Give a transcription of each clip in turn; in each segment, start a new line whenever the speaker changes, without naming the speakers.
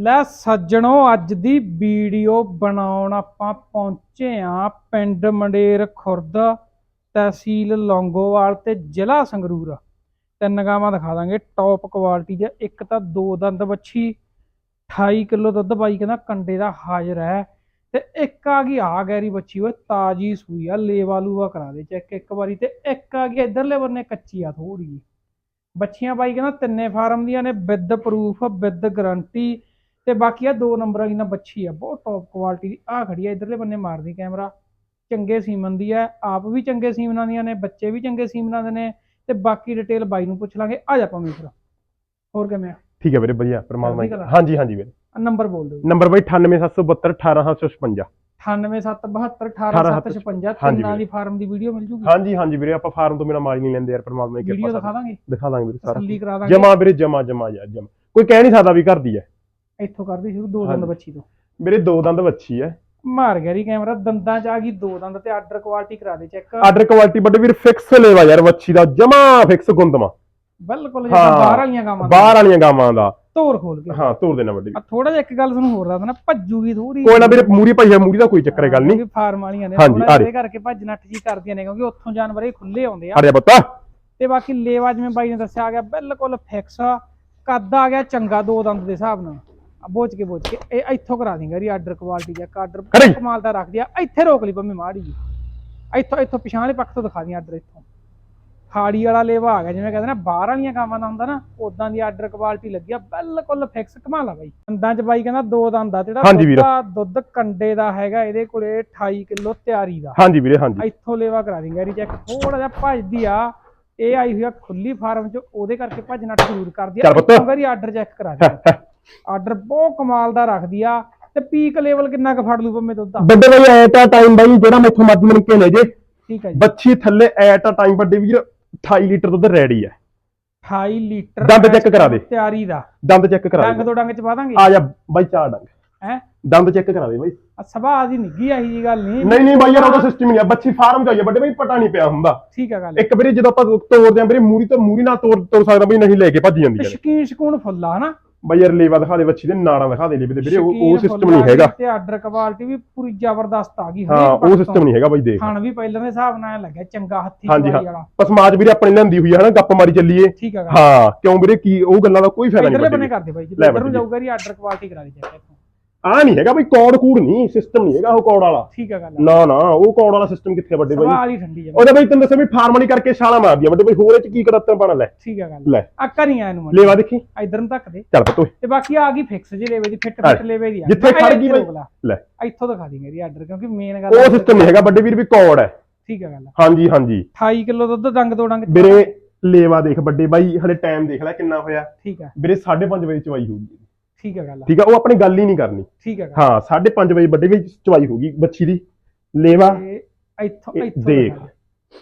ਲੈ ਸੱਜਣੋ, ਅੱਜ ਦੀ ਵੀਡੀਓ ਬਣਾਉਣ ਆਪਾਂ ਪਹੁੰਚੇ ਆ ਪਿੰਡ ਮੰਡੇਰ ਖੁਰਦ ਤਹਿਸੀਲ ਲੌਂਗੋਵਾਲ ਤੇ ਜ਼ਿਲ੍ਹਾ ਸੰਗਰੂਰ। ਤਿੰਨ ਗਾਵਾਂ ਦਿਖਾ ਦਾਂਗੇ ਟੌਪ ਕੁਆਲਿਟੀ ਦੇ ਇੱਕ ਤਾਂ ਦੋ ਦੰਦ ਬੱਛੀ 28 ਕਿਲੋ ਦੁੱਧ, ਬਾਈ ਕਹਿੰਦਾ ਕੰਡੇ ਦਾ ਹਾਜ਼ਰ ਹੈ। ਤੇ ਇੱਕ ਆ ਗਈ ਆ ਗੈਰੀ ਬੱਚੀ ਓਏ ਤਾਜੀ ਸੂਈ ਆ ਲੇਵਾ ਲੂਆ ਕਰਾ ਦੇ ਚੈੱਕ ਇੱਕ ਵਾਰੀ। ਤੇ ਇੱਕ ਆ ਗਈ ਇਧਰਲੇ ਬੰਨੇ ਕੱਚੀ ਆ ਥੋੜੀ ਜਿਹੀ। ਬੱਚੀਆਂ ਬਾਈ ਕਹਿੰਦਾ ਤਿੰਨੇ ਫਾਰਮ ਦੀਆਂ ਨੇ, ਵਿਦ ਪ੍ਰੂਫ ਵਿਦ ਗਾਰੰਟੀ ਤੇ ਬਾਕੀ ਆ ਦੋ ਨੰਬਰ ਵਾਲੀ ਨਾ ਬੱਚੀ ਆ ਬਹੁਤ ਟੌਪ ਕੁਆਲਿਟੀ ਦੀ। ਆ ਖੜੀ ਆ ਇਧਰਲੇ ਬੰਨੇ ਮਾਰਦੀ ਕੈਮਰਾ ਚੰਗੇ ਸੀਮਨ ਦੀ ਆ ਆਪ ਵੀ ਚੰਗੇ ਸੀਮਨਾਂ ਦੀਆਂ ਨੇ ਬੱਚੇ ਵੀ ਚੰਗੇ ਸੀਮਨਾਂ ਦੇ ਨੇ ਤੇ ਬਾਕੀ ਡਿਟੇਲ ਬਾਈ ਨੂੰ ਪੁੱਛ ਲਾਂਗੇ। ਆ ਜਾ ਪਾਵੇਂ ਫਿਰ। ਹੋਰ ਕਿਵੇਂ ਆ?
ਠੀਕ ਹੈ ਵੀਰੇ ਵਧੀਆ ਪਰਮਾਤਮਾ ਦੀ। ਹਾਂਜੀ ਹਾਂਜੀ ਵੀਰੇ।
ਨੰਬਰ ਬੋਲ ਦਿਓ
ਨੰਬਰ ਬਾਈ 98772 18856
98772
ਹਾਂਜੀ
ਤਿੰਨਾਂ
ਵੀਰੇ।
ਦੀ ਫਾਰਮ ਦੀ ਵੀਡੀਓ ਮਿਲ ਜੂਗੀ?
ਹਾਂਜੀ ਹਾਂਜੀ ਵੀਰੇ ਆਪਾਂ ਫਾਰਮ ਤੋਂ ਬਿਨਾ ਮਾਲ ਨਹੀਂ ਲੈਂਦੇ ਯਾਰ ਪਰਮਾਤਮਾ ਦੀ
ਵੀਡੀਓ
ਕਿਰਪਾ
ਦਿਖਾ
ਨਾਲ
ਦਾਂਗੇ?
ਦਿਖਾ ਦਾਂਗੇ ਵੀਰੇ ਸਾਰਾ
ਤਸੱਲੀ ਕਰਾ ਦਾਂਗੇ।
ਜਮਾ ਵੀਰੇ ਜਮਾ ਜਮਾ ਯਾਰ ਜਮਾ। ਕੋਈ ਕਹਿ ਨਹੀਂ ਸਕਦਾ ਵੀ ਘਰ ਦੀ ਹੈ।
ਇੱਥੋਂ ਕਰਦੀ ਸ਼ੁਰੂ ਦੋ ਦੰਦ
ਹਾਂਜੀ।
ਬੱਚੀ ਤੋਂ।
ਮੇਰੇ ਦੋ ਦੰਦ ਵੱਛੀ ਹੈ
ਮਾਰ ਗਿਆ ਰੀ ਕੈਮਰਾ ਦੰਦਾਂ ਚ ਆ ਗਈ ਦੋ ਦੰਦ ਤੇ ਆਰਡਰ ਕੁਆਲਿਟੀ ਕਰਾ ਦੇ ਚੈੱਕ
ਆਰਡਰ ਕੁਆਲਿਟੀ ਵੱਡੇ ਵੀਰ ਫਿਕਸ ਲੈਵਾ ਯਾਰ ਵੱਛੀ ਦਾ ਜਮਾ ਫਿਕਸ ਗੁੰਦਮਾ।
ਬਿਲਕੁਲ ਜਿੱਦਾਂ
ਹਾਂ।
ਬਾਹਰ ਵਾਲੀਆਂ ਗਾਵਾਂ
ਬਾਹਰ ਵਾਲੀਆਂ ਗਾਵਾਂ ਦਾ।
ਧੋਰ ਖੋਲ ਕੇ।
ਹਾਂ ਤੋੜ ਦੇਣਾ ਵੱਡੇ
ਆ ਥੋੜਾ ਜਿਹਾ ਇੱਕ ਗੱਲ ਤੁਹਾਨੂੰ ਹੋਰ ਦੱਸਦਾ ਨਾ ਭੱਜੂਗੀ ਥੋੜੀ
ਕੋਈ ਨਾ ਵੀਰੇ ਮੂਰੀ ਪਈ ਹੈ ਮੂਰੀ ਦਾ ਕੋਈ ਚੱਕਰ ਹੈ ਗੱਲ ਨਹੀਂ।
ਫਾਰਮ ਵਾਲੀਆਂ ਨੇ
ਹਾਂਜੀ,
ਥੋੜਾ
ਆ
ਇਹਦੇ ਕਰਕੇ ਭੱਜ ਨੱਠ ਜੀ ਕਰਦੀਆਂ ਨੇ ਕਿਉਂਕਿ ਉੱਥੋਂ ਜਾਨਵਰ ਇਹ ਖੁੱਲੇ ਆਉਂਦੇ ਆ।
ਅਰੇ ਬੱਤਾ
ਤੇ ਬਾਕੀ ਲੇਵਾ ਜਿਵੇਂ ਬਾਈ ਨੇ ਦੱਸਿਆ ਆ ਗਿਆ ਬਿਲਕੁਲ ਫਿਕਸ ਕੱਦ ਆ ਗਿਆ ਚੰਗਾ ਦੋ ਦੰਦ ਦੇ ਹਿਸਾਬ ਨਾਲ। ਆ ਬੋਚ ਕੇ ਬੋਚ ਕੇ। ਇਹ ਇੱਥੋਂ ਕਰਾ ਦੇਂਗਾ ਰੀ ਆਰਡਰ ਕੁਆਲਿਟੀ ਦਾ ਆਰਡਰ। ਕਮਾਲ ਦਾ ਰੱਖਦੀ ਆ ਇੱਥੇ ਰੋਕ ਲਈ ਪੰਮੀ ਮਾੜੀ ਜੀ। ਇੱਥੋਂ ਇੱਥੋਂ ਪਿਛਾਂ ਵਾਲੇ ਪੱਖ ਤੋਂ ਦਿਖਾ ਦੀ ਆਰਡਰ ਇੱਥੋਂ। ਖਾੜੀ ਵਾਲਾ ਲੇਵਾ ਆ ਗਿਆ ਜਿਵੇਂ ਕਹਿੰਦੇ ਨਾ ਬਾਹਰ ਵਾਲੀਆਂ ਕਾਮਾਂ ਦਾ ਹੁੰਦਾ ਨਾ ਉਦਾਂ ਦੀ ਆਰਡਰ ਕੁਆਲਿਟੀ ਲੱਗੀ ਆ ਬਿਲਕੁਲ ਫਿਕਸ ਕਮਾਲ ਆ ਬਾਈ। ਦੰਦਾਂ 'ਚ ਬਾਈ ਕਹਿੰਦਾ ਦੋ ਦੰਦ ਆ ਜਿਹੜਾ। ਦੁੱਧ ਕੰਡੇ ਦਾ ਹੈਗਾ ਇਹਦੇ ਕੋਲੇ 28 ਕਿਲੋ ਤਿਆਰੀ ਦਾ।
ਹਾਂਜੀ ਵੀਰੇ ਹਾਂਜੀ।
ਇੱਥੋਂ ਲੇਵਾ ਕਰਾ ਦਿੰਗਾ ਰੀ ਚੈੱਕ ਥੋੜਾ ਜਿਹਾ ਭੱਜਦੀ ਆ ਇਹ ਆਈ ਹੋਈ ਆ ਖੁੱਲੀ ਫਾਰਮ ਚ ਉਹਦੇ ਕਰਕੇ ਭੱਜ ਨੱਠ ਜ਼ਰੂਰ ਕਰਦੀ ਆ।
ਚੱਲ ਪੁੱਤ।
ਇੱਥੋਂ ਵਾਰੀ ਆਰਡਰ ਚੈੱਕ ਕਰਾ ਦੇ ਆਰਡਰ ਬਹੁਤ ਕਮਾਲ ਦਾ ਰੱਖਦੀ ਆ ਤੇ ਪੀਕ ਲੈਵਲ ਕਿੰਨਾ ਕੁ ਫੜ ਲੂ ਪੰਮੇ ਦੁੱਧ ਦਾ?
ਵੱਡੇ ਬਾਈ ਐਟ ਆ ਟਾਈਮ ਬਾਈ ਜਿਹੜਾ ਮੈਥੋਂ ਮਰਜ਼ੀ ਮਿਲ ਕੇ ਲੈ ਜੇ।
ਠੀਕ ਹੈ ਜੀ।
ਬੱਚੀ ਥੱਲੇ ਐਟ ਆ ਟਾਈਮ ਵੱਡੇ ਵੀਰ 28 ਲੀਟਰ ਦੁੱਧ ਰੈਡੀ ਹੈ
28 ਲੀਟਰ
ਦੰਦ check ਕਰਾ ਦੇ।
ਤਿਆਰੀ ਦਾ।
ਦੰਦ ਚੈੱਕ ਕਰਾ
ਡੰਗ
ਦੇ।
ਤੋਂ ਡੰਗ ਚ ਪਾ ਦਾਂਗੇ?
ਆ ਜਾ ਬਾਈ ਚਾਰ ਡੰਗ।
ਹੈ?
ਦੰਦ ਚੈੱਕ ਕਰਾ ਦੇ ਬਾਈ।
ਸਭਾ ਦੀ ਨਿੱਗੀ ਆਹੀ ਜੀ ਗੱਲ ਨਹੀਂ
ਨਹੀਂ ਨਹੀਂ ਬਾਈ ਯਾਰ ਉਹਦਾ ਸਿਸਟਮ ਨਹੀਂ ਆ। ਬੱਚੀ ਫਾਰਮ ਆ ਵੱਡੇ ਬਾਈ ਪਤਾ ਨਹੀਂ ਪਿਆ ਹੁੰਦਾ।
ਠੀਕ ਹੈ ਗੱਲ।
ਇੱਕ ਵਾਰੀ ਜਦੋਂ ਆਪਾਂ ਤੋੜਦੇ ਆਂ ਵੀਰੇ ਮੂਰੀ ਤੋਂ ਮੂਰੀ ਨਾਲ ਤੋੜ ਤੋੜ ਸਕਦਾ ਬਈ ਨਹੀਂ ਲੈ ਕੇ ਭੱਜ ਜਾਂਦੀ ਹੈ
ਸ਼ਕੀਨ ਸ਼ਕੂਨ ਫੁੱਲਾ ਹਨਾ?
ਬਾਈ ਯਾਰ ਲੇਵਾ ਦਿਖਾ ਦੇ ਬੱਚੀ ਦੇ ਨਾੜਾਂ ਦਿਖਾ ਦੇ ਲੈ ਵੀਰੇ ਉਹ ਉਹ ਸਿਸਟਮ ਨਹੀਂ ਹੈਗਾ।
ਤੇ ਆਰਡਰ ਕੁਆਲਿਟੀ ਵੀ ਪੂਰੀ ਜ਼ਬਰਦਸਤ ਆ ਗਈ
ਹਾਂ ਉਹ ਸਿਸਟਮ। ਨਹੀਂ ਹੈਗਾ ਬਾਈ ਦੇਖ।
ਖਾਣ ਵੀ ਪਹਿਲਾਂ ਦੇ ਹਿਸਾਬ ਨਾਲ ਲੱਗਿਆ ਚੰਗਾ ਹੱਥੀ
ਹਾਂਜੀ
ਵਾਲਾ।
ਪਸਮਾਜ ਵੀਰੇ ਆਪਣੇ ਲੈਂਦੀ ਹੋਈ ਹੈ ਹਨਾ ਗੱਪ ਮਾਰੀ ਚੱਲੀਏ। ਹਾਂ ਕਿਉਂ ਵੀਰੇ ਕੀ ਉਹ ਗੱਲਾਂ ਦਾ ਕੋਈ ਫਾਇਦਾ
ਇਧਰਲੇ ਬੰਨੇ
ਨਹੀਂ
ਕਰਦੇ ਬਾਈ ਇਧਰ ਨੂੰ ਜਾਊਗਾ ਜੀ ਆਰਡਰ ਕੁਆਲਿਟੀ ਕਰਾ ਦੀ ਚੈੱਕ
ਆ ਨਹੀਂ ਹੈਗਾ ਬਈ ਕੌੜ ਕੂੜ ਨਹੀਂ ਸਿਸਟਮ ਨਹੀਂ ਹੈਗਾ ਉਹ ਕੌੜ ਵਾਲਾ।
ਠੀਕ ਹੈ ਗੱਲ
ਨਾ ਨਾ ਉਹ ਕੌੜ ਵਾਲਾ ਸਿਸਟਮ ਕਿੱਥੇ ਆ ਵੱਡੇ ਬਾਈ?
ਸਵਾਲ ਹੀ ਠੰਡੀ ਜਮ
ਉਹਦੇ ਬਈ ਤੈਨੂੰ ਦੱਸਿਆ ਵੀ ਫਾਰਮ ਵਾਲੀ ਕਰਕੇ ਛਾਲਾ ਮਾਰਦੀ ਆ ਵੱਡੇ ਬਈ ਹੋਰ ਇਹ ਚ ਕੀ ਕਰਤਨ ਪਾਣਾ ਲੈ।
ਠੀਕ ਹੈ ਗੱਲ
ਲੈ।
ਆ ਕਰੀ ਆ ਇਹਨੂੰ
ਲੇਵਾ ਦੇਖੀ।
ਇਧਰ ਨੂੰ ਧੱਕ ਦੇ।
ਚੱਲ ਪਤੋਏ
ਤੇ ਬਾਕੀ ਆ ਗਈ ਫਿਕਸ ਜੇ ਲੈਵੇ ਦੀ ਫਿੱਟ। ਫਿੱਟ ਲੈਵੇ ਦੀ
ਜਿੱਥੇ
ਮੈਂ
ਖੜ ਗਈ ਬਾਈ।
ਲਾ। ਇੱਥੋਂ ਦਿਖਾ ਦੀ ਮੇਰੀ ਆਰਡਰ ਕਿਉਂਕਿ ਮੇਨ ਗੱਲ
ਉਹ ਸਿਸਟਮ ਨਹੀਂ ਹੈਗਾ ਵੱਡੇ ਵੀਰ ਵੀ ਕੌੜ ਹੈ।
ਠੀਕ ਹੈ ਗੱਲ
ਹਾਂਜੀ ਹਾਂਜੀ।
28 ਕਿਲੋ ਦੁੱਧ ਡੰਗ ਦੋ ਡੰਗ।
ਵੀਰੇ ਲੇਵਾ ਦੇਖ ਵੱਡੇ ਬਾਈ ਹਲੇ ਟਾਈਮ ਦੇਖ ਲੈ ਕਿੰਨਾ ਹੋਇਆ।
ਠੀਕ ਹੈ
ਵੀਰੇ 5:30 ਵਜੇ ਚਵਾਈ ਹੋਊਗੀ।
ਠੀਕ ਹੈ ਗੱਲ
ਠੀਕ ਆ ਉਹ ਆਪਣੀ ਗੱਲ ਹੀ ਨਹੀਂ ਕਰਨੀ।
ਠੀਕ ਹੈ ਗੱਲ
ਹਾਂ 5:30 ਵਜੇ ਵੱਡੇ ਵਿੱਚ ਚਵਾਈ ਹੋਊਗੀ ਬੱਚੀ ਦੀ। ਲੇਵਾ।
ਇੱਥੋਂ ਇੱਥੋਂ
ਦੇਖ।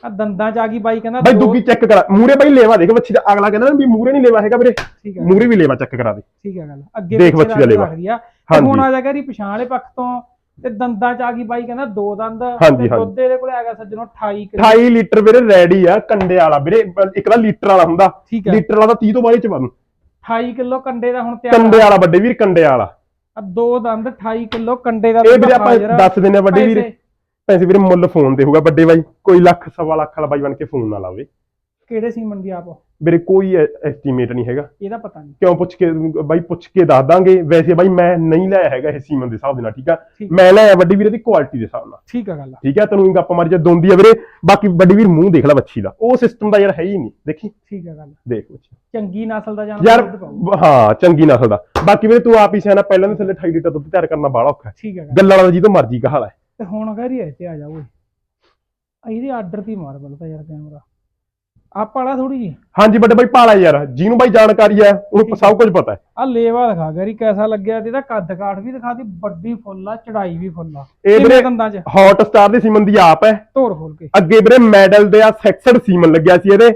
ਆ ਦੰਦਾਂ ਚ ਆ ਗਈ ਬਾਈ ਕਹਿੰਦਾ
ਬਾਈ
ਦੋ-
ਦੁੱਗੀ ਚੈੱਕ ਕਰਾ। ਮੂਰੇ ਬਾਈ ਲੇਵਾ ਦੇਖ ਬੱਚੀ ਦਾ ਅਗਲਾ ਕਹਿੰਦਾ ਨਾ ਵੀ ਮੂਰੇ ਨਹੀਂ ਲੇਵਾ ਹੈਗਾ ਵੀਰੇ।
ਠੀਕ ਹੈ।
ਮੂਰੇ ਵੀ ਲੇਵਾ ਚੈੱਕ ਕਰਾ ਦੇ।
ਠੀਕ ਹੈ ਗੱਲ ਅੱਗੇ
ਦੇਖ
ਪਿੱਛੇ
ਬੱਚੀ ਦਾ
ਰੱਖ-
ਲੇਵਾ।
ਰੱਖਦੀ ਆ ਤੇ
ਹਾਂਜੀ।
ਹੁਣ ਆ ਜਾ ਕਰੀ ਪਛਾਣ ਵਾਲੇ ਪੱਖ ਤੋਂ। ਤੇ ਦੰਦਾਂ ਚ ਆ ਗਈ ਬਾਈ ਕਹਿੰਦਾ ਦੋ ਦੰਦ। ਤੇ। ਦੁੱਧ ਇਹਦੇ ਕੋਲ ਹੈਗਾ ਸੱਜਣੋ 28 ਕਿਲੋ।
28 ਲੀਟਰ ਵੀਰੇ ਰੈਡੀ ਆ ਕੰਡੇ ਵਾਲਾ। ਵੀਰੇ ਇੱਕ ਤਾਂ ਲੀਟਰ ਵਾਲਾ ਹੁੰਦਾ।
ਹੈ।
ਲੀਟਰ ਵਾਲਾ ਤਾਂ 30 ਤੋਂ ਬਾਅਦ ਚ ਬਣ।
28 ਕਿਲੋ ਕੰਡੇ ਦਾ ਹੁਣ ਤਿਆਰ
ਕੰਡੇ ਵਾਲਾ ਵੱਡੇ ਵੀਰ ਕੰਡੇ ਵਾਲਾ।
ਆ ਦੋ ਦੰਦ 28 ਕਿਲੋ ਕੰਡੇ ਦਾ
ਇਹ ਵੀਰੇ ਆਪਾਂ। ਦੱਸ ਦਿੰਨੇ ਵੱਡੇ ਵੀਰੇ।
ਪੈਸੇ
ਵੀਰੇ ਮੁੱਲ ਫੋਨ ਤੇ ਹੋਊਗਾ ਵੱਡੇ ਬਾਈ। ਕੋਈ ਲੱਖ ਸਵਾ ਲੱਖ ਵਾਲਾ ਬਾਈ ਬਣ ਕੇ ਫੋਨ ਨਾ ਲਾਵੇ।
ਕਿਹੜੇ ਸੀਮਨ ਦੀ ਆਪ?
ਵੀਰੇ ਕੋਈ ਐਸਟੀਮੇਟ ਨਹੀਂ ਹੈਗਾ।
ਇਹਦਾ ਪਤਾ ਨਹੀਂ।
ਕਿਉਂ ਪੁੱਛ ਕੇ ਬਾਈ ਪੁੱਛ ਕੇ ਦੱਸ ਦਾਂਗੇ। ਵੈਸੇ ਬਾਈ ਮੈਂ ਨਹੀਂ ਲਿਆ ਹੈਗਾ ਇਹ ਸੀਮਨ ਦੇ ਹਿਸਾਬ ਦੇ ਨਾਲ ਠੀਕ ਆ। ਮੈਂ ਲਿਆ ਵੱਡੀ ਵੀਰੇ ਦੀ ਕੁਆਲਿਟੀ ਦੇ ਹਿਸਾਬ ਨਾਲ।
ਠੀਕ ਆ ਗੱਲ
ਠੀਕ ਆ? ਤੈਨੂੰ ਗੱਪ ਮਾਰੀ ਜਾ ਦੋਂਦੀ ਆ ਵੀਰੇ। ਬਾਕੀ ਵੱਡੀ ਵੀਰ ਮੂੰਹ ਦੇਖ ਲੈ ਬੱਚੀ ਦਾ। ਉਹ ਸਿਸਟਮ ਦਾ ਯਾਰ ਹੈ ਹੀ ਨਹੀਂ। ਦੇਖੀ?
ਠੀਕ ਆ ਗੱਲ
ਦੇਖ ਬੱਚੀ
ਚੰਗੀ ਨਸਲ ਦਾ ਜਾਨਵਰ।
ਹਾਂ ਚੰਗੀ ਨਸਲ ਦਾ। ਬਾਕੀ ਵੀਰੇ ਤੂੰ ਆਪ ਹੀ ਸਿਆਣਾ ਪਹਿਲਾਂ ਦੇ ਥੱਲੇ 28 ਲੀਟਰ ਦੁੱਧ ਤਿਆਰ ਕਰਨਾ ਬਾਹਲਾ ਔਖਾ
ਠੀਕ ਆ ਗੱਲ
ਵਾਲਾ ਜੀ ਤੋਂ ਮਰਜ਼ੀ ਕਹਾਲਾ
ਤੇ ਹੁਣ ਆਏ ਤੇ ਆ ਜਾ ਓਏ। ਇਹਦੇ ਆਰਡਰ ਤੇ ਮਾਰ ਬਲਦਾ ਯਾਰ ਕੈਮਰਾ ਆਪ ਵਾਲਾ ਥੋੜੀ ਜੀ
ਹਾਂਜੀ ਵੱਡੇ ਬਾਈ ਪਾਲਾ ਯਾਰ ਜਿਹਨੂੰ ਬਾਈ ਜਾਣਕਾਰੀ ਹੈ ਉਹਨੂੰ ਸਭ ਕੁਝ ਪਤਾ ਹੈ।
ਆ ਲੇਵਾ ਦਿਖਾ ਗਰੀ ਕੈਸਾ ਲੱਗਿਆ ਤੇ ਇਹਦਾ ਕੱਦ ਕਾਠ ਵੀ ਦਿਖਾ ਦੀ ਵੱਡੀ ਫੁੱਲ ਆ ਚੜਾਈ ਵੀ ਫੁੱਲ ਆ।
ਇਹ ਵੀਰੇ
ਦੰਦਾਂ ਚ?
ਹੌਟ ਸਟਾਰ ਦੀ ਸੀਮਨ ਦੀ ਆਪ ਹੈ।
ਧੋਰ ਖੋਲ ਕੇ।
ਅੱਗੇ ਵੀਰੇ ਮੈਡਲ ਦੇ ਆ ਸੈਕਸਡ ਸੀਮਨ ਲੱਗਿਆ ਸੀ ਇਹਦੇ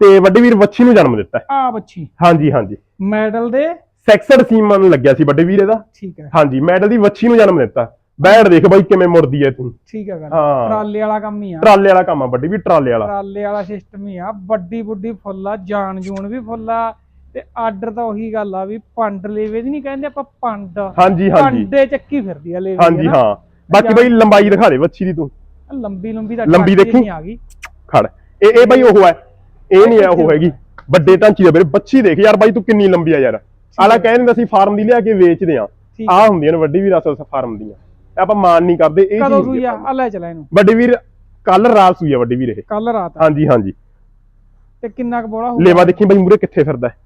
ਤੇ ਵੱਡੀ ਵੀਰ ਵੱਛੀ ਨੂੰ ਜਨਮ ਦਿੱਤਾ।
ਆ ਬੱਚੀ
ਹਾਂਜੀ ਹਾਂਜੀ।
ਮੈਡਲ ਦੇ?
ਸੈਕਸਡ ਸੀਮਨ ਲੱਗਿਆ ਸੀ ਵੱਡੇ ਵੀਰ ਇਹਦਾ।
ਠੀਕ ਹੈ।
ਹਾਂਜੀ ਮੈਡਲ ਦੀ ਵੱਛੀ ਨੂੰ ਜਨਮ ਦਿੱਤਾ। ਬੈਠ ਦੇਖ ਬਾਈ ਕਿਵੇਂ ਮੁੜਦੀ ਹੈ ਤੂੰ।
ਠੀਕ ਹੈ ਗੱਲ।
ਹਾਂ।
ਟਰਾਲੇ ਵਾਲਾ ਕੰਮ ਹੀ ਆ।
ਟਰਾਲੇ ਵਾਲਾ ਕੰਮ ਆ ਵੱਡੀ ਵੀ ਟਰਾਲੇ ਵਾਲਾ।
ਟਰਾਲੇ ਵਾਲਾ ਸਿਸਟਮ ਹੀ ਆ। ਵੱਡੀ ਬੁੱਢੀ ਫੁੱਲ ਆ ਜਾਨ ਜੂਨ ਵੀ ਫੁੱਲ ਆ। ਤੇ ਆਰਡਰ ਤਾਂ ਉਹੀ ਗੱਲ ਆ ਵੀ ਪੰਡ ਲੇਵੇ ਦੀ ਨਹੀਂ ਕਹਿੰਦੇ ਆਪਾਂ ਪੰਡ।
ਹਾਂਜੀ ਹਾਂਜੀ।
ਪੰਡੇ ਚੱਕੀ ਫਿਰਦੀ ਆ ਲੇਵੇ
ਹਾਂਜੀ ਹਾਂ। ਬਾਕੀ ਬਾਈ ਲੰਬਾਈ ਦਿਖਾ ਦੇ ਵੱਛੀ ਦੀ ਤੂੰ।
ਲੰਬੀ ਲੰਬੀ ਦਾ
ਲੰਬੀ
ਟਾਕੀ
ਦੇਖੀ?
ਨਹੀਂ ਆ ਗਈ।
ਖੜ। ਇਹ ਇਹ ਬਾਈ ਉਹ ਹੈ। ਇਹ ਨਹੀਂ ਹੈ ਉਹ ਹੈਗੀ। ਵੱਡੇ ਢਾਂਚੀ ਦਾ ਵੀਰੇ ਬੱਚੀ ਦੇਖ ਯਾਰ ਬਾਈ ਤੂੰ ਕਿੰਨੀ ਲੰਬੀ ਆ ਯਾਰ। ਆਲਾ ਕਹਿ ਦਿੰਦਾ ਸੀ ਫਾਰਮ ਦੀ ਲਿਆ ਕੇ ਵੇਚਦੇ ਆ।
ਠੀਕ
ਆ। ਹੁੰਦੀਆਂ ਨੇ ਵੱਡੀ ਵੀਰ ਅਸਲ ਫਾਰਮ ਦੀਆਂ। ਆਪਾਂ ਮਾਨ ਨਹੀਂ ਕਰਦੇ ਇਹ
ਕਦੋਂ
ਚੀਜ਼
ਸੂਈ ਆ? ਆ ਲੈ ਚਲਾ ਇਹਨੂੰ।
ਵੱਡੀ ਵੀਰ ਕੱਲ ਰਾਤ ਸੂਈ ਆ ਵੱਡੀ ਵੀਰ ਇਹ।
ਕੱਲ ਰਾਤ ਆ।
ਹਾਂਜੀ ਹਾਂਜੀ।
ਤੇ ਕਿੰਨਾ ਕੁ ਬੋਲਾ ਹੋਊ
ਲੇਵਾ ਦੇਖੀ ਬਾਈ ਮੂਰੇ ਕਿੱਥੇ ਫਿਰਦਾ ਹੈ।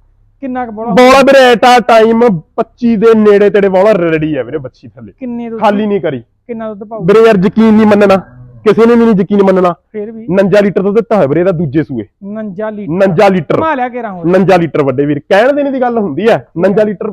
ਕਿੰਨਾ ਕੁ ਬੋਲਾ
ਬੋਲਾ ਵੀਰੇ ਐਟਾ ਟਾਈਮ 25 ਦੇ ਨੇੜੇ ਤੇੜੇ ਬੋਲਾ ਰੈਡੀ ਹੈ ਵੀਰੇ ਬੱਚੀ ਥੱਲੇ।
ਕਿੰਨੇ ਦੁੱਧ
ਖਾਲੀ ਨਹੀਂ ਕਰੀ।
ਕਿੰਨਾ ਦੁੱਧ ਪਾਊ
ਵੀਰੇ ਯਾਰ ਯਕੀਨ ਨਹੀਂ ਮੰਨਣਾ। ਕਿਸੇ ਨੇ ਵੀ ਨਹੀਂ ਯਕੀਨ ਮੰਨਣਾ।
ਫੇਰ ਵੀ?
49 ਲੀਟਰ ਦੁੱਧ ਦਿੱਤਾ ਹੋਇਆ ਵੀਰੇ ਇਹਦਾ ਦੂਜੇ ਸੂਏ।
49 ਲੀਟਰ।
49 ਲੀਟਰ।
ਘੁਮਾ ਲਿਆ ਕੇ ਰਾਂ ਹੋਰ।
49 ਲੀਟਰ ਵੱਡੇ ਵੀਰ। ਕਹਿਣ ਦੇਣੇ ਦੀ ਗੱਲ ਹੁੰਦੀ ਹੈ। 49 ਲੀਟਰ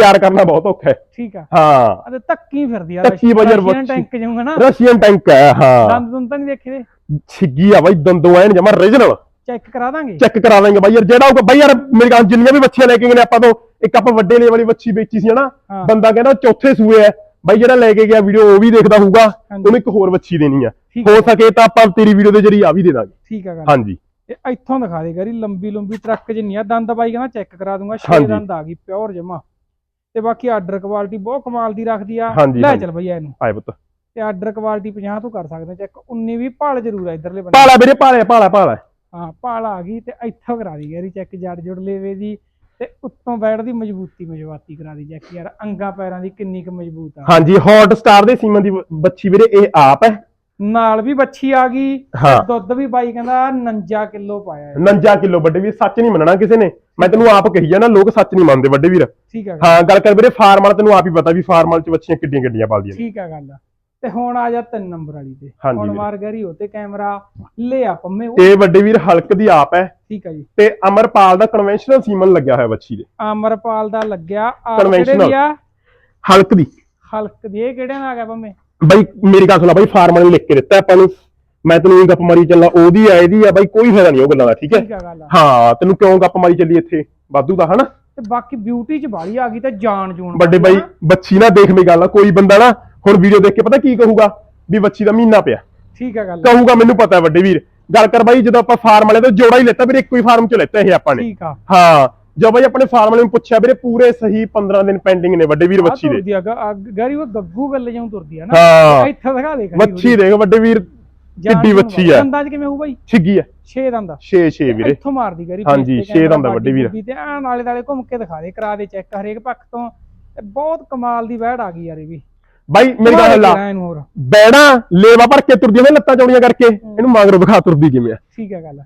ਤਿਆਰ ਕਰਨਾ ਬਹੁਤ ਔਖਾ ਹੈ।
ਠੀਕ ਆ।
ਹਾਂ।
ਅਤੇ ਧੱਕੀ ਫਿਰਦੀ ਆ
ਧੱਕੀ ਬੱਚੀ।
ਟੈਂਕ ਜਾਊਂਗਾ ਨਾ।
ਰਸ਼ੀਅਨ ਟੈਂਕ ਹੈ ਹਾਂ।
ਦੰਦ ਦੁੰਦ ਤਾਂ ਨਹੀਂ ਦੇਖੇ ਦੇ?
ਛਿੱਗੀ ਆ ਬਾਈ ਦੰਦੋ ਐਨ ਜਮਾ ਰੀਜਨਲ
ਚੈੱਕ ਕਰਾ ਦਾਂਗੇ।
ਚੈੱਕ ਕਰਾ ਦਾਂਗੇ ਬਾਈ ਯਾਰ ਜਿਹੜਾ ਬਾਈ ਯਾਰ ਮੇਰੇ ਕੋਲ ਜਿੰਨੀਆਂ ਵੀ ਬੱਚੀਆਂ ਲੈ ਕੇ ਗਏ ਨੇ ਆਪਾਂ ਤੋਂ ਇੱਕ ਆਪਾਂ ਵੱਡੇ ਲੈਵਲ ਵਾਲੀ ਬੱਚੀ ਵੇਚੀ ਸੀ ਹਨਾ।
ਹਾਂ।
ਬੰਦਾ ਕਹਿੰਦਾ ਚੌਥੇ ਸੂਏ ਹੈ। ਬਾਈ ਜਿਹੜਾ ਲੈ ਕੇ ਗਿਆ ਵੀਡੀਓ ਉਹ ਵੀ ਦੇਖਦਾ ਹੋਊਗਾ। ਉਹਨੂੰ ਇੱਕ ਹੋਰ ਬੱਚੀ ਦੇਣੀ ਆ। ਹੋ ਸਕੇ ਤਾਂ ਆਪਾਂ ਤੇਰੀ ਵੀਡੀਓ ਦੇ ਜਰੀਏ ਆ ਵੀ ਦੇ ਦਾਂਗੇ।
ਠੀਕ ਆ ਗੱਲ।
ਹਾਂਜੀ।
ਇਹ ਇੱਥੋਂ ਦਿਖਾ ਦੇ ਗਰੀ ਲੰਬੀ ਲੰਬੀ ਟਰੱਕ ਜਿੰਨੀ ਆ ਦੰਦ ਬਾਈ ਕਹਿੰਦਾ ਚੈੱਕ ਕਰਾ ਦੂੰਗਾ ਛੇ। ਦੰਦ ਆ ਗਈ ਪਿਓਰ ਜਮਾ। ਤੇ ਬਾਕੀ ਆਰਡਰ ਕੁਆਲਿਟੀ ਬਹੁਤ ਕਮਾਲ ਦੀ ਰੱਖਦੀ ਆ।
ਹਾਂਜੀ,
ਲੈ
ਹਾਂਜੀ।
ਚੱਲ ਬਈਆ ਇਹਨੂੰ।
ਆਏ ਪੁੱਤ।
ਤੇ ਆਰਡਰ ਕੁਆਲਿਟੀ 50 ਤੋਂ ਕਰ ਸਕਦੇ ਚੈੱਕ 19 ਵੀ ਭਾਲ ਜ਼ਰੂਰ ਆ ਇਧਰਲੇ ਬੰਨੇ
ਪਾਲਾ ਵੀਰੇ ਪਾਲਾ ਪਾਲਾ ਪਾਲਾ
ਹਾਂ ਭਾਲ ਆ ਗਈ ਤੇ ਇੱਥੋਂ ਕਰਾ ਦੀ ਗਰੀ ਚੈੱਕ ਜੜ ਜੁੜ ਲੇਵੇ ਦੀ ਤੇ ਉੱਤੋਂ ਬੈਠ ਦੀ ਮਜ਼ਬੂਤੀ ਮਜ਼ਬੂਤੀ ਕਰਾ ਦੀ ਚੈੱਕ ਯਾਰ ਅੰਗਾ ਪੈਰਾਂ ਦੀ ਕਿੰਨੀ ਕੁ ਮਜ਼ਬੂਤ ਆ।
ਹਾਂਜੀ ਹੌਟ ਸਟਾਰ ਦੇ ਸੀਮਨ ਦੀ ਬ- ਬੱਚੀ ਵੀਰੇ ਇਹ ਆਪ ਹੈ।
ਨਾਲ ਵੀ ਬੱਚੀ ਆ ਗਈ
ਹਾਂ।
ਦੁੱਧ ਵੀ ਬਾਈ ਕਹਿੰਦਾ 49 ਕਿਲੋ ਪਾਇਆ ਹੈ।
49 ਕਿਲੋ ਵੱਡੇ ਵੀਰ ਸੱਚ ਨਹੀਂ ਮੰਨਣਾ ਕਿਸੇ ਨੇ। ਮੈਂ ਤੈਨੂੰ ਆਪ ਕਹੀ ਜਾਣਾ ਲੋਕ ਸੱਚ ਨਹੀਂ ਮੰਨਦੇ ਵੱਡੇ ਵੀਰ।
ਠੀਕ
ਹਾਂ ਗੱਲ ਕਰ ਵੀਰੇ ਫਾਰਮ ਵਾਲਾ ਤੈਨੂੰ ਆਪ ਹੀ ਪਤਾ ਵੀ ਫਾਰਮ ਵਾਲੇ ਚ ਬੱਚੀਆਂ ਕਿੱਡੀਆਂ ਕਿੱਡੀਆਂ ਪਾਲਦੀਆਂ ਨੇ।
ਠੀਕ ਆ ਗੱਲ ਤੇ ਹੁਣ ਆ ਜਾ ਤਿੰਨ ਨੰਬਰ ਵਾਲੀ ਤੇ।
ਹਾਂਜੀ
ਹੁਣ
ਵੀਰੇ।
ਮਾਰ ਗਰੀ ਹੋ ਤੇ ਕੈਮਰਾ। ਲੈ ਆ ਪੰਮੇ ਉਹ।
ਇਹ ਵੱਡੇ ਵੀਰ ਹਲਕ ਦੀ ਆਪ ਹੈ।
ਠੀਕ ਆ ਜੀ।
ਤੇ ਅਮਰਪਾਲ ਦਾ ਕਨਵੈਨਸ਼ਨਲ ਸੀਮਨ ਲੱਗਿਆ ਹੋਇਆ ਬੱਚੀ ਦੇ।
ਅਮਰਪਾਲ ਦਾ ਲੱਗਿਆ। ਆ ਕਿਹੜੇ
Conventional।
ਦੀ ਆ?
ਹਲਕ ਦੀ।
ਹਲਕ ਦੀ। ਇਹ ਕਿਹੜੇ ਨਾਲ ਆ ਗਿਆ ਪੰਮੇ?
ਬਾਈ ਮੇਰੀ ਗੱਲ ਸੁਣਾ ਬਾਈ ਫਾਰਮ ਵਾਲੇ ਨੇ ਲਿਖ ਕੇ ਦਿੱਤਾ ਆਪਾਂ ਨੂੰ। ਮੈਂ ਤੈਨੂੰ ਗੱਪ ਮਾਰੀ ਚੱਲਾਂ ਉਹਦੀ ਆ ਇਹਦੀ ਆ ਬਾਈ ਕੋਈ ਫਾਇਦਾ ਨਹੀਂ ਉਹ ਗੱਲਾਂ ਦਾ ਠੀਕ ਹੈ?
ਠੀਕ ਆ ਗੱਲ ਆ।
ਹਾਂ ਤੈਨੂੰ ਕਿਉਂ ਗੱਪ ਮਾਰੀ ਚੱਲੀ ਇੱਥੇ? ਵਾਧੂ ਦਾ ਹਨਾ?
ਤੇ ਬਾਕੀ ਬਿਊਟੀ ਚ ਬਾਲੀ ਆ ਗਈ ਤੇ ਜਾਨ ਜੂਨ
ਵੱਡੇ
ਵਾਲੀ
ਬਾਈ
ਆ।
ਬੱਚੀ ਨਾ ਦੇਖ ਮੇਰੀ ਗੱਲ ਆ ਕੋਈ ਬੰਦਾ ਨਾ ਹੁਣ ਵੀਡੀਓ ਦੇਖ ਕੇ ਪਤਾ ਕੀ ਕਹੂਗਾ? ਵੀ ਬੱਚੀ ਦਾ ਮਹੀਨਾ ਪਿਆ।
ਠੀਕ ਆ ਗੱਲ
ਕਹੂਗਾ ਮੈਨੂੰ ਪਤਾ ਹੈ ਵੱਡੇ ਵੀਰ। ਗੱਲ ਕਰ ਬਾਈ ਜਦੋਂ ਆਪਾਂ ਫਾਰਮ ਵਾਲੇ ਤੋਂ ਜੋੜਾ ਹੀ ਲੈਤਾ ਵੀਰੇ ਇੱਕੋ ਹੀ ਫਾਰਮ ਚ ਲੈਤਾ ਇਹ ਆਪਾਂ ਨੇ।
ਠੀਕ ਆ।
ਹਾਂ ਜਦੋਂ ਬਾਈ ਆਪਣੇ ਫਾਰਮ ਵਾਲੇ ਨੂੰ ਪੁੱਛਿਆ ਵੀਰੇ ਪੂਰੇ ਸਹੀ 15 ਦਿਨ ਪੈਂਡਿੰਗ ਨੇ ਵੱਡੇ ਵੀਰ
ਆ
ਬੱਚੀ ਦੇ।
ਆ ਆ ਗਰੀ ਉਹ ਗੱਗੂ ਗੱਲੇ ਜਿਉਂ ਤੁਰਦੀ ਆ ਨਾ।
ਹਾਂ।
ਇੱਥੇ ਦਿਖਾ ਦੇ
ਦੇਖ ਵੱਡੇ ਵੀਰ ਕਿੱਡੀ ਬੱਚੀ ਹੈ
ਅੰਦਾਜ਼ ਕਿਵੇਂ ਹੋਊ ਬਾਈ?
ਛਿੱਗੀ ਹੈ
6 ਦੰਦ।
6 6 ਵੀਰੇ।
ਇੱਥੋਂ ਮਾਰਦੀ ਗਰੀ
ਹਾਂਜੀ,
face ਤੇ
ਛੇ
camera
ਦੰਦ ਆ ਵੱਡੇ ਵੀਰ।
ਤੇ ਐਂ ਨਾਲੇ ਨਾਲੇ ਘੁੰਮ ਕੇ ਦਿਖਾ ਦੇ ਕਰਾ ਦੇ ਚੈੱਕ ਹਰੇਕ ਪੱਖ ਤੋਂ। ਬਹੁਤ ਕਮਾਲ ਦੀ ਵਹਿੜ ਆ ਗਈ ਯਾਰ ਇਹ ਵੀ।
ਬਾਈ ਮੇਰੀ ਗੱਲ ਲਾ। ਬੈਣਾ ਲੇਵਾ ਭਰ ਕੇ ਤੁਰਦੀ ਨੇ ਲੱਤਾਂ ਚੌੜੀਆਂ ਕਰਕੇ। ਇਹਨੂੰ ਮਗਰੋਂ ਵਿਖਾ ਤੁਰਦੀ ਕਿਵੇਂ ਆ।
ਠੀਕ ਹੈ ਗੱਲ।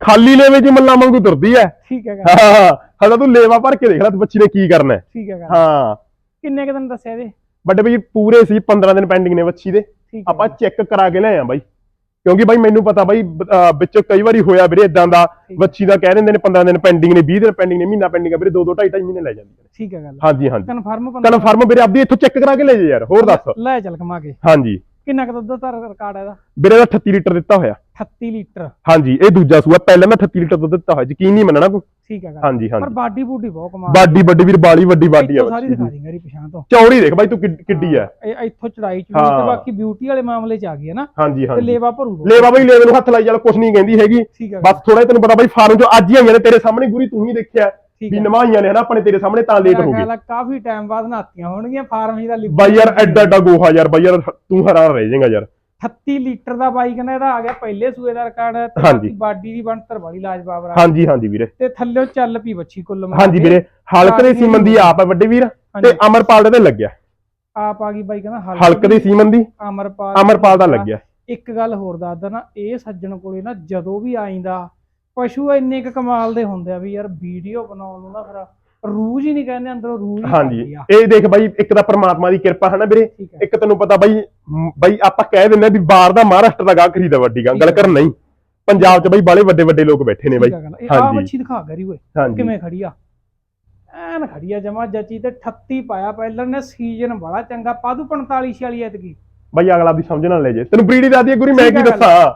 ਖਾਲੀ ਲੇਵੇ ਚ ਮੱਲਾ ਵਾਂਗੂ ਤੁਰਦੀ ਐ
ਠੀਕ ਹੈ ਗੱਲ।
ਹਾਂ। ਹਲਾ ਤੂੰ ਲੇਵਾ ਭਰ ਕੇ ਦੇਖ ਲੈ ਤੂੰ ਬੱਚੀ ਨੇ ਕੀ ਕਰਨਾ ਹੈ।
ਠੀਕ ਹੈ ਗੱਲ।
ਹਾਂ।
ਕਿੰਨੇ ਕੁ ਦਿਨ ਦੱਸਿਆ ਇਹਦੇ?
ਵੱਡੇ ਬਈ ਪੂਰੇ ਸੀ 15 ਦਿਨ ਪੈਂਡਿੰਗ ਨੇ ਬੱਚੀ ਦੇ।
ਠੀਕ
ਆਪਾਂ ਚੈੱਕ ਕਰਾ ਕੇ ਲਿਆਏ ਆ ਬਾਈ। ਕਿਉਂਕਿ ਬਾਈ ਮੈਨੂੰ ਪਤਾ ਬਾਈ ਅਹ ਵਿੱਚ ਕਈ ਵਾਰੀ ਹੋਇਆ ਵੀਰੇ ਇਦਾਂ ਦਾ ਬੱਚੀ ਦਾ ਕਹਿ ਦਿੰਦੇ ਨੇ 15 ਦਿਨ ਪੈਂਡਿੰਗ ਨੇ 20 ਦਿਨ ਪੈਂਡਿੰਗ ਨੇ ਮਹੀਨਾ ਪੈਂਡਿੰਗ ਹੈ ਵੀਰੇ 2 2 2.5 ਮਹੀਨੇ ਲੈ ਜਾਂਦੀਆਂ ਨੇ।
ਠੀਕ ਹੈ ਗੱਲ।
ਹਾਂਜੀ ਹਾਂਜੀ।
ਕਨਫਰਮ
ਕਨਫਰਮ ਵੀਰੇ ਆਪਦੀ ਇੱਥੋਂ ਚੈੱਕ ਕਰਾ ਕੇ ਲੈ ਜਾ ਯਾਰ ਹੋਰ ਦੱਸ।
ਲੈ ਚੱਲ ਕਮਾ ਕੇ।
ਹਾਂਜੀ।
ਕਿੰਨਾ ਕੁ ਦੁੱਧ ਦਾ ਰਿਕਾਰਡ ਹੈ ਇਹਦਾ?
ਵੀਰੇ ਦਾ 38 ਲੀਟਰ ਦਿੱਤਾ ਹੋਇਆ।
38 ਲੀਟਰ।
ਹਾਂਜੀ ਇਹ ਦੂਜਾ ਸੂਆ ਪਹਿਲਾਂ ਮੈਂ 38 ਲੀਟਰ ਦੁੱਧ ਦਿੱਤਾ ਹੋਇਆ ਯਕੀਨ ਨਹੀਂ ਮੰਨਣਾ ਤੂੰ
ਠੀਕ ਹੈ ਗੱਲ।
ਹਾਂਜੀ
ਪਰ
ਹਾਂਜੀ
ਬਾਡੀ ਬੂਡੀ ਬਹੁਤ ਕਮਾਲ
ਬਾਡੀ ਵੱਡੀ ਵੀਰ ਬਾਲੀ ਵੱਡੀ ਬਾਡੀ ਆ
ਸਾਰੀ ਦਿਖਾ
ਦੀ।
ਮੇਰੀ ਪਛਾਣ ਤੋਂ।
ਚੌੜੀ ਦੇਖ ਬਾਈ ਤੂੰ ਕਿੱਡ- ਆ।
ਇਹ ਇੱਥੋਂ ਚੜਾਈ ਚ। ਤੇ ਬਾਕੀ ਬਿਊਟੀ ਵਾਲੇ ਮਾਮਲੇ ਚ ਆ ਗਈ ਹੈ ਨਾ।
ਹਾਂਜੀ
ਤੇ
ਹਾਂਜੀ।
ਲੇਵਾ ਭਰੂ
ਲੇਵਾ ਬਾਈ ਲੇਵੇ ਨੂੰ ਹੱਥ ਲਾਈ ਚੱਲ ਕੁਛ ਨਹੀਂ ਕਹਿੰਦੀ ਹੈਗੀ। ਬਸ ਥੋੜਾ ਤੈਨੂੰ ਪਤਾ ਬਾਈ ਫਾਰਮ ਚੋਂ ਅੱਜ ਹੀ ਆਈਆਂ ਨੇ ਤੇਰੇ ਸਾਹਮਣੇ ਗੁਰੀ ਤੂੰ ਹੀ ਦੇਖਿਆ। ਵੀ ਨਵਾਈਆਂ ਨੇ ਹਨਾ ਆਪਣੇ ਤੇਰੇ ਸਾਹਮਣੇ ਤਾਂ ਲੇਟ ਹੋ ਗਈ।
ਕਾਫੀ ਟਾਈਮ ਬਾਅਦ ਨਹਾਤੀਆਂ ਹੋਣਗੀਆਂ ਫਾਰਮ ਹੀ ਦਾ
ਬਾਈ ਯਾਰ ਐਡਾ ਐਡਾ ਗੋਹਾ ਯਾਰ ਬਾਈ ਯਾਰ ਤੂੰ ਹੈਰਾਨ ਰਹਿ ਜਾਏਗਾ ਯਾਰ।
38 ਲੀਟਰ ਦਾ ਬਾਈ ਕਹਿੰਦਾ ਇਹਦਾ ਆ ਗਿਆ ਪਹਿਲੇ ਸੂਏ ਦਾ ਰਿਕਾਰਡ ਤੇ
ਹਾਂਜੀ।
ਬਾਡੀ ਦੀ ਬਣਤਰ ਬੜੀ ਲਾਜਵਾਬ ਰਹਾ
ਹਾਂਜੀ ਹਾਂਜੀ ਵੀਰੇ
ਤੇ ਥੱਲੇ ਚੱਲ ਪਈ ਬੱਚੀ ਕੁੱਲ ਮਿਲਾ
ਹਾਂਜੀ
ਕੇ।
ਵੀਰੇ ਹਲਕ ਦੇ ਸੀਮਨ ਦੀ ਆਪ ਹੈ ਵੱਡੇ ਵੀਰ
ਹਾਂਜੀ।
ਤੇ ਅਮਰਪਾਲ ਦੇ ਤੇ ਲੱਗਿਆ
ਆਪ ਆ ਗਈ ਬਾਈ ਕਹਿੰਦਾ
ਹਲਕ ਦੇ ਸੀਮਨ ਦੀ
ਅਮਰਪਾਲ
ਅਮਰਪਾਲ ਦਾ ਲੱਗਿਆ
ਇੱਕ ਗੱਲ ਹੋਰ ਦੱਸਦਾ ਨਾ ਇਹ ਸੱਜਣ ਕੋਲੇ ਨਾ ਜਦੋਂ ਵੀ ਆਈਂਦਾ ਪਸ਼ੂ ਇੰਨੇ ਕੁ ਕਮਾਲ ਦੇ ਹੁੰਦੇ ਆ ਵੀ ਯਾਰ ਵੀਡੀਓ ਬਣਾਉਣ ਨੂੰ ਨਾ ਫਿਰ ਰੂਜ ਹੀ ਨਹੀਂ ਕਹਿੰਦੇ ਅੰਦਰੋਂ ਰੂਜ ਹੀ
ਹਾਂਜੀ।
ਆ।
ਇਹ ਦੇਖ ਬਾਈ ਇੱਕ ਤਾਂ ਪ੍ਰਮਾਤਮਾ ਦੀ ਕਿਰਪਾ ਹੈ ਨਾ ਵੀਰੇ।
ਠੀਕ ਹੈ।
ਇੱਕ ਤੈਨੂੰ ਪਤਾ ਬਾਈ ਮ, ਬਾਈ ਆਪਾਂ ਕਹਿ ਦਿੰਦੇ ਆ ਵੀ ਬਾਹਰ ਦਾ ਮਹਾਰਾਸ਼ਟਰ ਦਾ ਗਾਹ ਖਰੀਦਾ ਵੱਡੀ ਗੱਲ ਗੱਲ ਕਰ ਨਹੀਂ। ਪੰਜਾਬ 'ਚ ਬਾਈ ਬਾਲੇ ਵੱਡੇ ਵੱਡੇ ਲੋਕ ਬੈਠੇ ਨੇ ਬਾਈ
ਠੀਕ ਆ ਗੱਲ। ਇਹ ਆ
ਹਾਂਜੀ।
ਮੱਛੀ ਦਿਖਾ ਗਰੀ ਓਏ
ਹਾਂਜੀ।
ਕਿਵੇਂ ਖੜੀ ਆ? ਐਨ ਖੜੀ ਆ ਜਮਾ ਜੱਚੀ ਤੇ 38 ਪਾਇਆ ਪਹਿਲਾਂ ਨੇ ਸੀਜ਼ਨ ਬੜਾ ਚੰਗਾ ਪਾਦੂ 45 46 ਐਤਕੀ।
ਬਾਈ ਅਗਲਾ ਦੀ ਸਮਝ ਨਾ ਲੈ ਜੇ। ਤੈਨੂੰ ਬਰੀਡੀ ਦੱਸਦੀ ਹੈ ਗੁਰੀ ਮੈਂ
ਠੀਕ
ਕੀ
ਗੱਲ।
ਦੱਸਾਂ?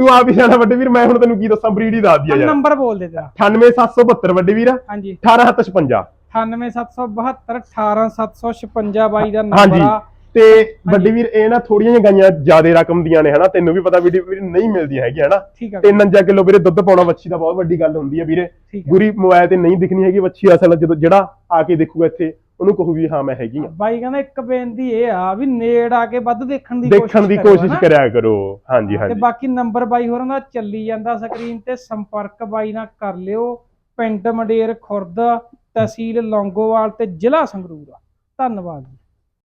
ਤੂੰ ਆਪ ਹੀ ਵੱਡੇ ਵੀਰ ਮੈਂ ਹੁਣ ਤੈਨੂੰ ਕੀ ਦੱਸਾਂ ਬਰੀਡੀ ਦੱਸਦੀ ਆ ਯਾਰ।
ਨੰਬਰ ਬੋਲ ਦੇ ਤੇਰਾ।
98772 ਵੱਡੇ ਵੀਰ।
ਹਾਂਜੀ।
18756
98772 18756 ਬਾਈ ਦਾ। ਨੰਬਰ ਆ।
ਤੇ ਵੱਡੀ ਵੀਰ ਇਹ ਨਾ ਥੋੜੀਆਂ ਜਿਹੀਆਂ ਗਾਈਆਂ ਜ਼ਿਆਦੇ ਰਕਮ ਦੀਆਂ ਨੇ ਹਨਾ? ਤੈਨੂੰ ਵੀ ਪਤਾ ਵੀਡੀਓ ਵੀਰ ਨਹੀਂ ਮਿਲਦੀਆਂ ਹੈਗੀਆਂ ਹਨਾ?
ਠੀਕ ਆ।
3-5 ਕਿਲੋ ਵੀਰੇ ਦੁੱਧ ਪਾਉਣਾ ਵੱਛੀ ਦਾ ਬਹੁਤ ਵੱਡੀ ਗੱਲ ਹੁੰਦੀ ਹੈ ਵੀਰੇ। ਗੁਰੀ ਮੋਬਾਈਲ ਤੇ ਨਹੀਂ ਦਿਖਣੀ ਹੈਗੀ ਵੱਛੀ ਅਸਲ ਜਦੋਂ ਜਿਹੜਾ ਆ ਕੇ ਦੇਖੂਗਾ ਇੱਥੇ ਉਹਨੂੰ ਕਹੂ ਵੀ ਹਾਂ ਮੈਂ ਹੈਗੀ ਆ।
ਬਾਈ ਕਹਿੰਦਾ ਇੱਕ ਬੇਨਤੀ ਇਹ ਆ ਵੀ ਨੇੜ ਆ ਕੇ ਵੱਧ ਦੇਖਣ ਦੀ
ਦੇਖਣ ਦੀ ਕੋਸ਼ਿਸ਼? ਕਰਿਆ ਕਰੋ। ਹਾਂਜੀ
ਤੇ
ਹਾਂਜੀ।
ਬਾਕੀ ਨੰਬਰ ਬਾਈ ਹੋਰਾਂ ਦਾ ਚੱਲੀ ਜਾਂਦਾ ਸਕਰੀਨ ਤੇ ਸੰਪਰਕ ਬਾਈ ਨਾਲ ਕਰ ਲਿਓ। ਪਿੰਡ ਮੰਡੇਰ ਖੁਰਦ ਤਹਿਸੀਲ ਲੌਂਗੋਵਾਲ ਤੇ ਜ਼ਿਲ੍ਹਾ ਸੰਗਰੂਰ ਧੰਨਵਾਦ ਜੀ।